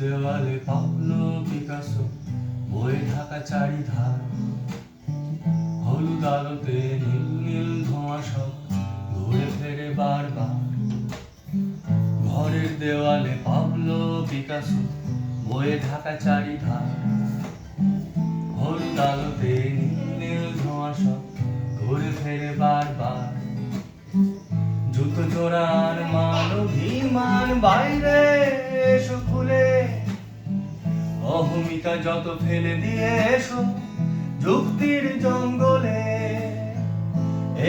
দেওয়ালে Pablo Picasso, বয়ে থাকা চারিধার। হলুদ আলোতে নীল নীল ধোঁয়া সব ঘুরে ফেরে বারবার। ঘরের দেওয়ালে পাবলো পিকাসো, বয়ে ঢাকা চারিধার। হলুদ আলোতে নীল নীল ধোঁয়া সব ঘুরে ফেরে বারবার। জুতো চোরার মান অভিমান বাইরে। অহমিকা যত ফেলে দিয়ে এসো, যুক্তির জঙ্গলে।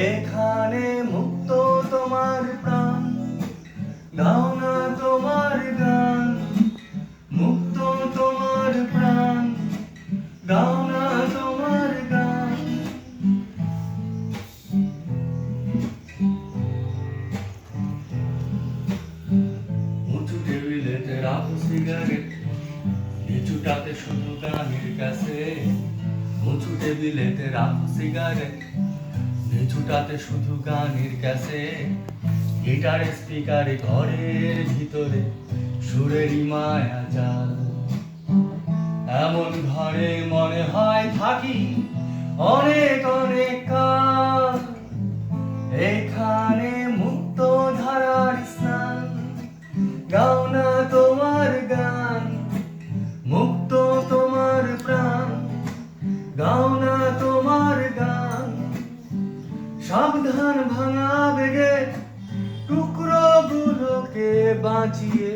এখানে মুক্ত তোমার প্রাণ গাও না তোমার গান, মুক্ত তোমার প্রাণ গাও না তোমার গান। উঁচু টেবিলেতে রাখো সিগারেট নিচুটাতে শুধু গানের কাছে। উঁচু টেবিলেতে রাখো সিগারেট নিচুটাতে শুধু গানের কাছে। গিটার স্পিকারে ঘরের ভিতরে সুরেরই মায়া জাল। এমন ঘরে মনে হয় থাকি অনেক অনেক কাল। এখানে গাও না তোমার গান। সাবধান ভাঙা বেগে টুকরো গুলোকে বাঁচিয়ে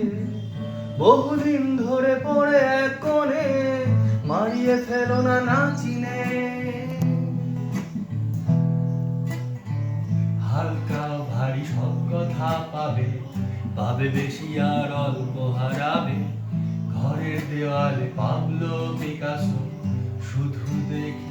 বহুদিন ধরে পড়ে এক কোণে মারিয়ে ফেলো না নাচিনে হালকা ভারী সব কথা পাবে পাবে বেশি আর অল্প হারাবে। ঘরের দেওয়ালে পাবলো পিকাসো। শুধু দেখি